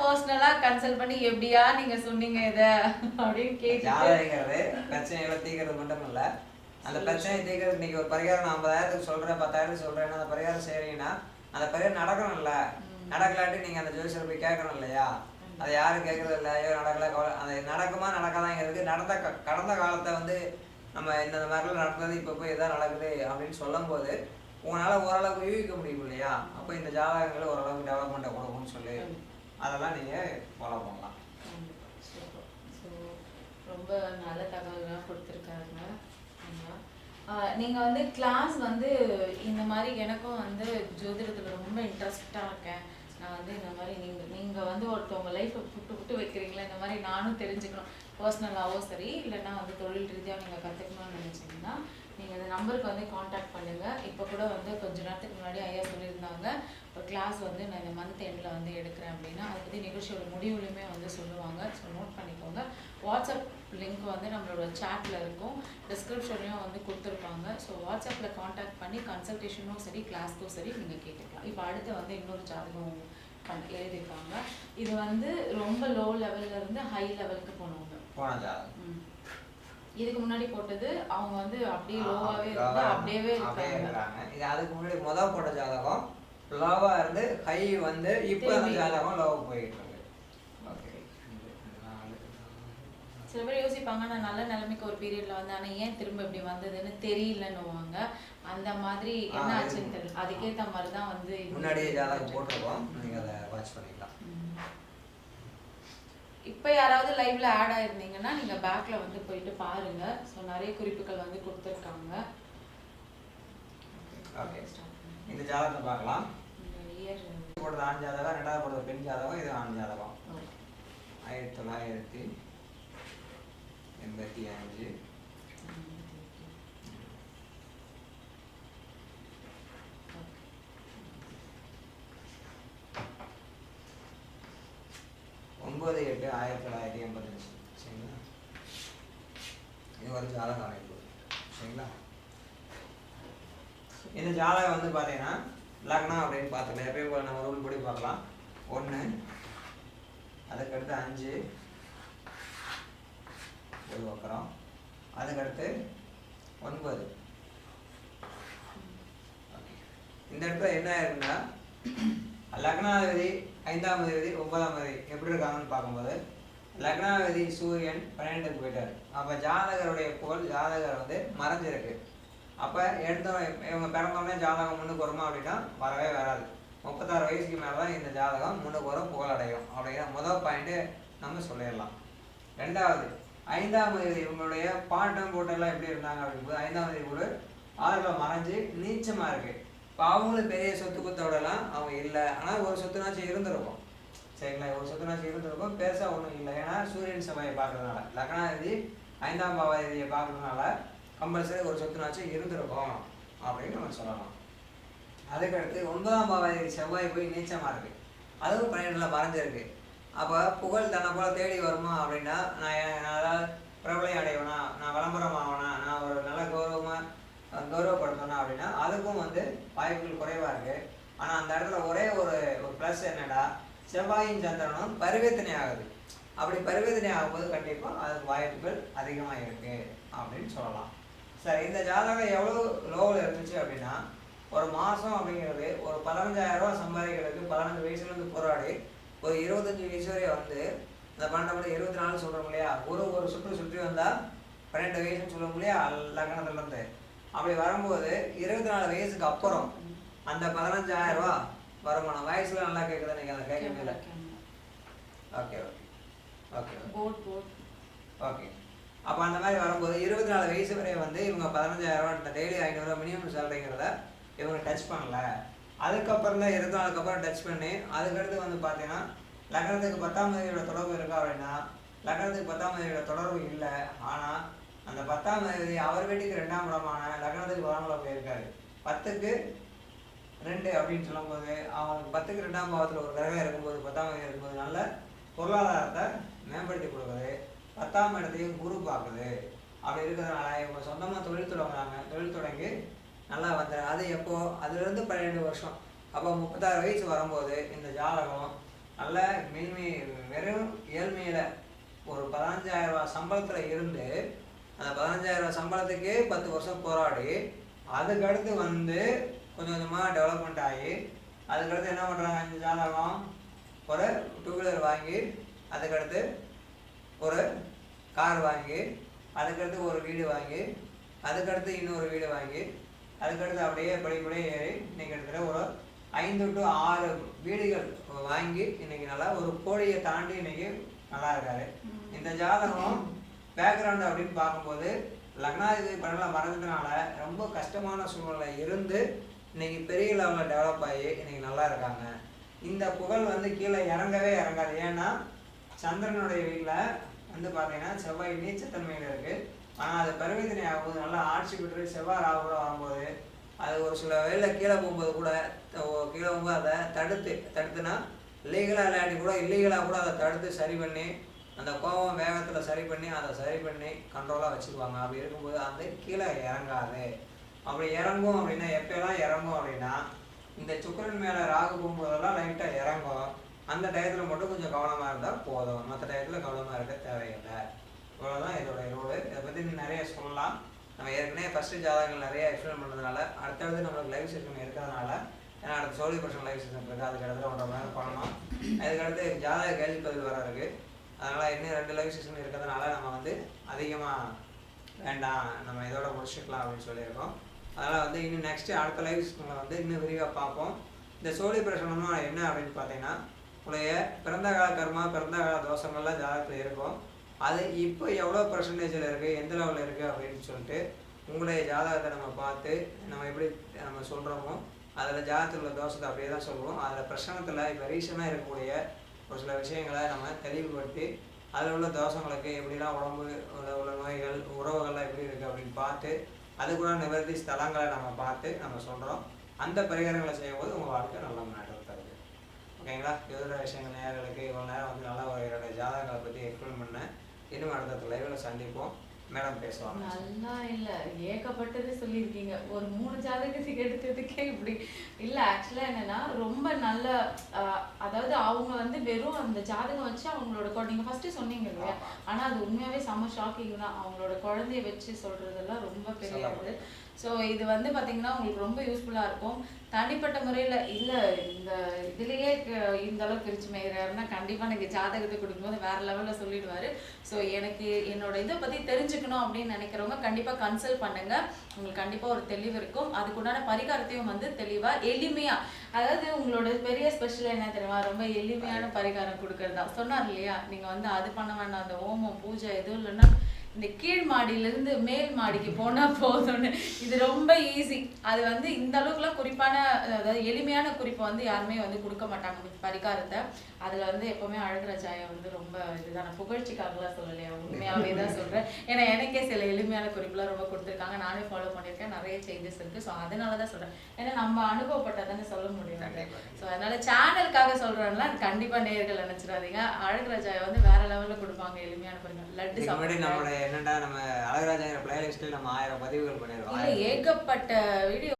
பர்சனலா கன்சல்ட் பண்ணி எப்படியா நீங்க சொன்னீங்க இத? அப்படின்னு கேட்டுட்டு. ஜாதகங்கிறது பிரச்சனைகளை தீர்க்கறது மட்டும் இல்ல. அந்த பிரச்சனையை தீர்க்கறது இன்னைக்கு ஒரு பரிகாரம் நான் ஐம்பதாயிரத்துக்கு சொல்றேன் பத்தாயிரத்துக்கு சொல்றேன். அந்த பரிகாரம் செய்றீங்கன்னா அந்த பரிகாரம் நடக்கணும்ல. நடக்கலாட்டி நீங்க அந்த ஜோசியர் போய் கேட்கணும் இல்லையா? அது யாரும் கேட்கறது இல்லை. ஐயோ நடக்கல அது நடக்குமா நடக்காதாங்கிறதுக்கு நடந்த கடந்த காலத்தை வந்து நம்ம இந்த மாதிரிலாம் நடந்தது இப்போ போய் இதான் நடக்குது அப்படின்னு சொல்லும்போது உங்களால ஓரளவுக்கு யூகிக்க முடியும் இல்லையா? அப்போ இந்த ஜாதகங்களை ஓரளவுக்கு டெவலப்மெண்ட்டை கொடுக்கும்னு சொல்லி. அதெல்லாம் நீங்க ஃபாலோ பண்ணலாம். ரொம்ப நல்ல தகவல்கள்லாம் கொடுத்துருக்காருங்க ஆமா. நீங்க வந்து கிளாஸ் வந்து இந்த மாதிரி எனக்கும் வந்து ஜோதிடத்துல ரொம்ப இன்ட்ரெஸ்டா இருக்கேன். நான் வந்து இந்த மாதிரி நீங்க நீங்க வந்து ஒருத்தவங்க லைஃப்பை புட்டு புட்டு வைக்கிறீங்களா? இந்த மாதிரி நானும் தெரிஞ்சுக்கணும். பர்சனலாவோ சரி இல்லைன்னா வந்து தொழில் ரீதியாக நீங்க கத்துக்கணும்னு நினைச்சீங்கன்னா நீங்க இந்த நம்பருக்கு வந்து காண்டாக்ட் பண்ணுங்க. இப்போ கூட வந்து கொஞ்ச நேரத்துக்கு முன்னாடி ஐயா சொல்லியிருந்தாங்க. ஒரு கிளாஸ் வந்து நான் இந்த மந்த் எண்டில் வந்து எடுக்கிறேன் அப்படின்னா அதை பற்றி நிகழ்ச்சியோட முடிவுலையுமே வந்து சொல்லுவாங்க. ஸோ நோட் பண்ணிக்கோங்க. வாட்ஸ்அப் லிங்க் வந்து நம்மளோட சேட்டில் இருக்கும். டிஸ்கிரிப்ஷன்லையும் வந்து கொடுத்துருப்பாங்க. ஸோ வாட்ஸ்அப்பில் காண்டாக்ட் பண்ணி கன்சல்டேஷனும் சரி கிளாஸ்க்கும் சரி நீங்கள் கேட்டுக்கலாம். இப்போ அடுத்து வந்து இன்னொரு ஜாதகம் பண்ண எழுதியிருக்காங்க. இது வந்து ரொம்ப லோ லெவல்ல இருந்து ஹை லெவலுக்கு போனவங்க. போன ஜாதகம். ம். இதுக்கு முன்னாடி போட்டது அவங்க வந்து அப்படியே லோவாகவே low இருந்து ஆ அப்படியே இருக்காங்க. இது அதுக்கு முன்னாடி முத போட்ட ஜாதகம். லோவா இருந்து ஹை வந்து இப்போ அந்த. ஜாதகம் லோவா போயிட்டு இருக்கு. சில பேர் யோசிப்பாங்க நான் நல்ல நிலைமைக்கு ஒரு பீரியட்ல வந்து ஆனா ஏன் திரும்ப இப்படி வந்ததுன்னு தெரியலன்னுவாங்க. அந்த மாதிரி என்ன ஆச்சுன்னு தெரியல அதுக்கேத்த மாதிரி தான் வந்து முன்னாடியே ஜாதகம் போட்டிருக்கோம். நீங்க அதை வாட்ச் பண்ணிக்கலாம். இப்ப யாராவது லைவ்ல ஆட் ஆயிருந்தீங்கன்னா நீங்க பேக்ல வந்து போயிட்டு பாருங்க. ஸோ நிறைய குறிப்புகள் வந்து கொடுத்துருக்காங்க. ஓகே இந்த ஜாதகத்தை பார்க்கலாம். போட்டது ஆண் ஜாதகம் ரெண்டாவது போட்டது பெண் ஜாதகம் இது ஆண் ஜாதகம். ஆயிரத்தி தொள்ளாயிரத்தி எண்பத்தி அஞ்சு. ஒன்பது எட்டு ஆயிரத்தி தொள்ளாயிரத்தி எண்பத்தஞ்சு. சரிங்களா? இது ஒரு ஜாதக அமைப்பு. சரிங்களா? இந்த ஜாதகம் வந்து பார்த்தீங்கன்னா லக்னம் அப்படின்னு பார்த்துக்கலாம். எப்பயும் போல நம்ம ரூல் படி பார்க்கலாம். ஒன்று அதுக்கடுத்து அஞ்சு ஒரு வக்கரம் அதுக்கடுத்து ஒன்பது. இந்த இடத்துல என்ன ஆயிருக்குன்னா லக்னாதிபதி ஐந்தாம் தேதி ஒன்பதாம் தேதி எப்படி இருக்காங்கன்னு பார்க்கும்போது லக்னாவதி சூரியன் பன்னெண்டுக்கு போயிட்டார். அப்போ ஜாதகருடைய புகழ் ஜாதகர் வந்து மறைஞ்சிருக்கு. அப்போ எடுத்தோம் இவங்க பிறந்தோடனே ஜாதகம் முன்னுக்கு வருமா அப்படின்னா வரவே வராது. முப்பத்தாறு வயசுக்கு மேலே தான் இந்த ஜாதகம் முன்னுக்கு வரும் புகழ் அடையும் அப்படிங்கிற முதல் பாயிண்ட்டு நம்ம சொல்லிடலாம். ரெண்டாவது ஐந்தாம் தேதி இவங்களுடைய பாட்டம் போட்டெல்லாம் எப்படி இருந்தாங்க அப்படிங்கும்போது ஐந்தாம் தேதி ஒரு ஆறுல மறைஞ்சு நீச்சமாக இருக்குது இப்போ அவங்களும் பெரிய சொத்து குத்தோடலாம் அவங்க இல்லை. ஆனால் ஒரு சொத்துனாச்சும் இருந்திருக்கும். சரிங்களா? ஒரு சொத்துனாச்சும் இருந்திருக்கும். பெருசாக ஒன்றும் இல்லை. ஏன்னா சூரியன் சபையை பார்க்கறதுனால லக்னாதிபதி ஐந்தாம் பாவாதிபதியை பார்க்கறதுனால கம்பல்சரி ஒரு சொத்துனாச்சும் இருந்திருக்கும் அப்படின்னு நம்ம சொல்லலாம். அதுக்கடுத்து ஒன்பதாம் பாவாதிபதி செவ்வாய் போய் நீச்சமாக இருக்கு. அதுவும் பன்னெண்டில் மறைஞ்சிருக்கு. அப்போ புகழ் தன்னை போல தேடி வருமா அப்படின்னா நான் நான் ஏதாவது பிரபலம் அடையவனா நான் விளம்பரம் ஆகணா நான் ஒரு நல்ல கௌரவமாக கௌரவப்படுத்தணும் அப்படின்னா அதுக்கும் வந்து வாய்ப்புகள் குறைவாக இருக்குது ஆனால் அந்த இடத்துல ஒரே ஒரு ஒரு ப்ளஸ் என்னடா? செவ்வாயின் சந்திரனும் பரிவர்த்தனை ஆகுது. அப்படி பரிவர்த்தனை ஆகும்போது கண்டிப்பாக அதுக்கு வாய்ப்புகள் அதிகமாக இருக்குது அப்படின்னு சொல்லலாம். சரி இந்த ஜாதகம் எவ்வளோ லோவில் இருந்துச்சு அப்படின்னா ஒரு மாதம் அப்படிங்கிறது ஒரு பதினஞ்சாயிரம் சம்பாதிக்கிறதுக்கு பதினஞ்சு வயசுலேருந்து போராடி ஒரு இருபத்தஞ்சு வயசு வரை வந்து இந்த பன்னெண்டு மணி இருபத்தி நாலு சொல்கிறோம் இல்லையா? ஒரு ஒரு சுற்று சுற்றி வந்தால் பன்னெண்டு வயசுன்னு சொல்லுவோம் இல்லையா? லக்னத்துலேருந்து. அப்படி வரும்போது இருபத்தி நாலு வயசுக்கு அப்புறம் அந்த பதினஞ்சாயிரம் ரூபா வருமானம் வயசுல நல்லா கேட்குது நீங்கள் அதை கேட்க முடியல. ஓகே ஓகே ஓகே ஓகே அப்போ அந்த மாதிரி வரும்போது இருபத்தி நாலு வயசு வரை வந்து இவங்க பதினஞ்சாயிரம் டெய்லி ஐநூறுரூவா மினிமம் சேலரிங்கிறத இவங்க டச் பண்ணல. அதுக்கப்புறம் தான் இருபத்தி நாலுக்கு அப்புறம் டச் பண்ணி அதுக்கடுத்து வந்து பார்த்தீங்கன்னா லக்னத்துக்கு பத்தாம் தேதியோட தொடர்பு இருக்கா அப்படின்னா லக்னத்துக்கு பத்தாம் தேதியோட தொடர்பு இல்லை. ஆனால் அந்த பத்தாம் தேதி அவர் வீட்டுக்கு ரெண்டாம் இடமான லக்னத்துக்கு பதாம் போயிருக்காரு. பத்துக்கு ரெண்டு அப்படின்னு சொல்லும்போது அவங்களுக்கு பத்துக்கு ரெண்டாம் பாவத்தில் ஒரு கிரகம் இருக்கும்போது பத்தாம் தேதி இருக்கும்போது நல்ல பொருளாதாரத்தை மேம்படுத்தி கொடுக்குது. பத்தாம் இடத்தையும் குரு பார்க்குது. அப்படி இருக்கிறதுனால இவங்க சொந்தமாக தொழில் தொடங்குறாங்க. தொழில் தொடங்கி நல்லா வந்துடுறாங்க அது எப்போ? அதுலேருந்து பன்னெண்டு வருஷம். அப்போ முப்பத்தாறு வயசு வரும்போது இந்த ஜாதகம் நல்ல மேன்மை வெறும் ஏழ்மையில் ஒரு பதினஞ்சாயிரம் ரூபாய் சம்பளத்தில் இருந்து அந்த பதினஞ்சாயிரம் சம்பளத்துக்கே பத்து வருஷம் போராடி அதுக்கடுத்து வந்து கொஞ்சம் கொஞ்சமாக டெவலப்மெண்ட் ஆகி அதுக்கடுத்து என்ன பண்ணுறாங்க இந்த ஜாதகம் ஒரு டூ வீலர் வாங்கி அதுக்கடுத்து ஒரு கார் வாங்கி அதுக்கடுத்து ஒரு வீடு வாங்கி அதுக்கடுத்து இன்னொரு வீடு வாங்கி அதுக்கடுத்து அப்படியே படிப்படியே ஏறி இன்னைக்கு கிட்டத்தட்ட ஒரு ஐந்து டு ஆறு வீடுகள் வாங்கி இன்னைக்கு நல்லா ஒரு கோடியை தாண்டி இன்னைக்கு நல்லா இருக்காரு. இந்த ஜாதகம் பேக்ரவுண்ட் அப்படின்னு பார்க்கும்போது லக்னாதிபதி படலாம் மறந்ததுனால ரொம்ப கஷ்டமான சூழ்நிலை இருந்து இன்னைக்கு பெரிய லெவலில் டெவலப் ஆகி இன்னைக்கு நல்லா இருக்காங்க. இந்த புகழ் வந்து கீழே இறங்கவே இறங்காது. ஏன்னா சந்திரனுடைய வீட்டில் வந்து பார்த்தீங்கன்னா செவ்வாய் நீச்சத்தன்மையில் இருக்குது ஆனால் அது பரிவர்த்தனை ஆகும்போது நல்லா ஆட்சி பெற்று செவ்வாய் ராகுல வரும்போது அது ஒரு சில வேலை கீழே போகும்போது கூட கீழே போகும்போது அதை தடுத்து தடுத்துனா லீகலாக இல்லாட்டி கூட இல்லீகலாக கூட அதை தடுத்து சரி பண்ணி அந்த கோபம் வேகத்தில் சரி பண்ணி அதை சரி பண்ணி கண்ட்ரோலாக வச்சுக்குவாங்க அப்படி இருக்கும்போது அந்த கீழே இறங்காது. அப்படி இறங்கும் அப்படின்னா எப்போலாம் இறங்கும் அப்படின்னா இந்த சுக்கிரன் மேலே ராகு போகும்போதெல்லாம் லைட்டாக இறங்கும். அந்த டயத்தில் மட்டும் கொஞ்சம் கவனமாக இருந்தால் போதும். மற்ற டயத்தில் கவனமாக இருக்க தேவையில்லை. இவ்வளோதான் இதோட ரோடு இதை பற்றி நீ நிறைய சொல்லலாம். நம்ம ஏற்கனவே ஃபஸ்ட்டு ஜாதகங்கள் நிறைய எக்ஸ்பிளைன் பண்ணுறதுனால அடுத்தடுத்து நம்மளுக்கு லைவ் செஷன் இருக்கிறதுனால ஏன்னா அடுத்த சோழி பர்சன் லைவ் செஷன் இருக்குது அதுக்கு இடத்துல ஒன்றரை மணி நேரம் பண்ணணும். அதுக்கடுத்து ஜாதக கேள்வி பதில் வர இருக்குது அதனால் இன்னும் ரெண்டு லைவ் செஷன் இருக்கிறதுனால நம்ம வந்து அதிகமாக வேண்டாம் நம்ம இதோட முடிச்சுக்கலாம் அப்படின்னு சொல்லியிருக்கோம். அதனால் வந்து இன்னும் நெக்ஸ்ட்டு அடுத்த லைவ் செஷனில் வந்து இன்னும் விரிவாக பார்ப்போம். இந்த சோழி பிரசனம்னா என்ன அப்படின்னு பார்த்தீங்கன்னா உங்களுடைய பிறந்த கால கர்மா பிறந்த கால தோஷங்கள்லாம் ஜாதகத்தில் இருக்கும். அது இப்போ எவ்வளோ பர்சன்டேஜில் இருக்குது எந்த லெவலில் இருக்குது அப்படின்னு சொல்லிட்டு உங்களுடைய ஜாதகத்தை நம்ம பார்த்து நம்ம எப்படி நம்ம சொல்கிறோமோ அதில் ஜாதகத்தில் உள்ள தோஷத்தை அப்படியே தான் சொல்லுவோம் அதில் பிரசனத்தில் இப்போ ரீசனாக இருக்கக்கூடிய ஒரு சில விஷயங்களை நம்ம தெளிவுபடுத்தி அதில் உள்ள தோஷங்களுக்கு எப்படிலாம் உடம்பு உள்ள உள்ள நோய்கள் உறவுகள்லாம் எப்படி இருக்குது அப்படின்னு பார்த்து அதுக்குள்ள நிவர்த்தி ஸ்தலங்களை நம்ம பார்த்து நம்ம சொல்கிறோம் அந்த பரிகாரங்களை செய்யும்போது உங்கள் வாழ்க்கை நல்ல முன்னேற்றம் தருது. ஓகேங்களா எதிர விஷயங்கள் நேர்களுக்கு இவ்வளோ நேரம் வந்து நல்லா ஒரு இரண்டு ஜாதகங்களை பற்றி எக்ஸ்பிளைன் பண்ணேன். இன்னும் அடுத்த லைவில் சந்திப்போம். மேடம் பேசுவாங்க. நல்லா இல்ல. ஏகப்பட்டது சொல்லியிருக்கீங்க. ஒரு மூணு ஜாதகத்துக்கு எடுத்ததுக்கே இப்படி. இல்ல ஆக்சுவலா என்னன்னா ரொம்ப நல்ல அதாவது அவங்க வந்து வெறும் அந்த ஜாதகம் வச்சு அவங்களோட குழந்தை நீங்க ஃபர்ஸ்ட் சொன்னீங்க இல்லையா. ஆனா அது உண்மையாவே செம ஷாக்கிங் தான். அவங்களோட குழந்தைய வச்சு சொல்றதெல்லாம் ரொம்ப பெரிய. இது. ஸோ இது வந்து பாத்தீங்கன்னா உங்களுக்கு ரொம்ப யூஸ்ஃபுல்லா இருக்கும். தனிப்பட்ட முறையில இல்ல இந்த இதுலயே இந்த அளவுக்கு பிரிச்சு மேய்கிறாருன்னா கண்டிப்பா எனக்கு ஜாதகத்தை கொடுக்கும்போது வேற லெவல்ல சொல்லிடுவாரு. ஸோ எனக்கு என்னோட இதை பத்தி தெரிஞ்சுக்கணும் அப்படின்னு நினைக்கிறவங்க கண்டிப்பா கன்சல்ட் பண்ணுங்க. உங்களுக்கு கண்டிப்பா ஒரு தெளிவு இருக்கும். அதுக்குண்டான பரிகாரத்தையும் வந்து தெளிவா எளிமையா அதாவது உங்களோட பெரிய ஸ்பெஷல் என்ன தெரியுமா? ரொம்ப எளிமையான பரிகாரம் கொடுக்கறது. தான் சொன்னார் இல்லையா? நீங்க வந்து அது பண்ண வேண்டாம் அந்த ஓமம் பூஜை எதுவும் இல்லைன்னா இந்த கீழ் மாடியில இருந்து மேல் மாடிக்கு போனா போதும்னு. இது ரொம்ப ஈஸி அது வந்து இந்த அளவுக்குலாம் குறிப்பான அதாவது எளிமையான குறிப்பை வந்து யாருமே வந்து கொடுக்க மாட்டாங்க. பரிகாரத்தை. அதுல வந்து எப்பவுமே அழகுராஜாய வந்து ரொம்ப இதுதான். புகழ்ச்சிக்காகலாம் சொல்லலையா? உண்மையாவே தான் சொல்றேன். ஏன்னா எனக்கே சில எளிமையான குறிப்புலாம் ரொம்ப கொடுத்துருக்காங்க. நானே ஃபாலோ பண்ணியிருக்கேன். நிறைய சேஞ்சஸ் இருக்கு. ஸோ அதனால தான் சொல்றேன். ஏன்னா நம்ம அனுபவப்பட்டதானே சொல்ல முடியும். ஸோ அதனால சேனலுக்காக சொல்றேன்னா கண்டிப்பா நேர்கள் நினைச்சிடாதீங்க அழகுராஜாய வந்து வேற லெவல்ல கொடுப்பாங்க எளிமையான பரிகாரம் லட்டு நம்மளோட என்னடா நம்ம அழகராஜாங்கிற பிளேலிஸ்ட்டில் நம்ம ஆயிரம் பதிவுகள் பண்ணிருக்கோம். ஏகப்பட்ட வீடியோ